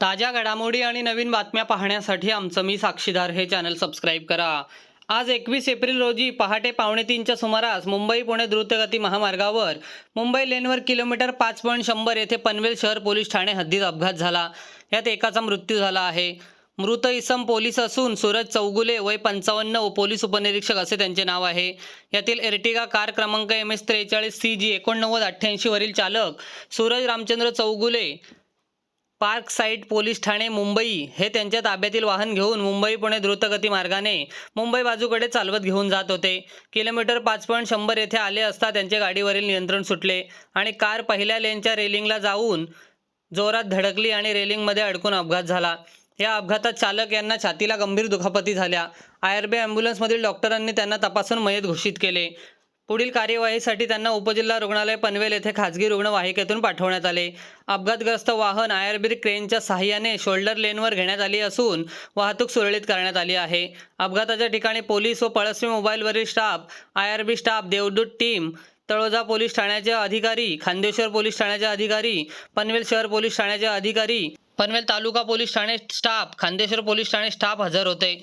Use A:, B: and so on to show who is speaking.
A: ताज्या घडामोडी आणि नवीन बातम्या पाहण्यासाठी आमचं मी साक्षीदार हे चॅनल सबस्क्राईब करा. आज एकवीस एप्रिल रोजी पहाटे पावणे तीनच्या सुमारास मुंबई पुणे द्रुतगती महामार्गावर मुंबई लेनवर किलोमीटर पाच पॉईंट शंभर येथे पनवेल शहर पोलीस ठाणे हद्दीत अपघात झाला. यात एकाचा मृत्यू झाला आहे. मृत इसम पोलीस असून सूरज चौगुले वय पंचावन्न पोलीस उपनिरीक्षक असे त्यांचे नाव आहे. यातील एर्टिगा कार क्रमांक एम एस त्रेचाळीस सी जी एकोणनव्वद अठ्ठ्याऐंशी वरील चालक Suraj Ramchandra Chougule park site police Thane Mumbai हे त्यांच्या ताब्यातील वाहन घेऊन मुंबई पुणे द्रुतगती मार्गाने मुंबई बाजूकडे चालवत घेऊन जात होते. किलोमीटर पाच पॉईंट शंभर येथे आले असता त्यांच्या गाडीवरील नियंत्रण सुटले आणि कार पहिल्या लेनच्या रेलिंगला जाऊन जोरात धडकली आणि रेलिंगमध्ये अडकून अपघात झाला. या अपघातात चालक यांना छातीला गंभीर दुखापती झाल्या. आय ॲम्ब्युलन्समधील डॉक्टरांनी त्यांना तपासून मयत घोषित केले. पुढील कार्यवाहीसाठी त्यांना उपजिल्हा रुग्णालय पनवेल येथे खाजगी रुग्णवाहिकेतून पाठवण्यात आले. अपघातग्रस्त वाहन आय क्रेनच्या सहाय्याने शोल्डर लेनवर घेण्यात आली असून वाहतूक सुरळीत करण्यात आली आहे. अपघाताच्या ठिकाणी पोलीस व पळसवी मोबाईलवरील staff I R B staff देवदूत टीम तळोजा पोलीस ठाण्याचे अधिकारी खांदेश्वर पोलीस ठाण्याचे अधिकारी पनवेल शहर पोलीस ठाण्याचे अधिकारी पनवेल तालुका पोलीस ठाणे स्टाफ खांदेश्वर पोलीस ठाणे स्टाफ हजर होते.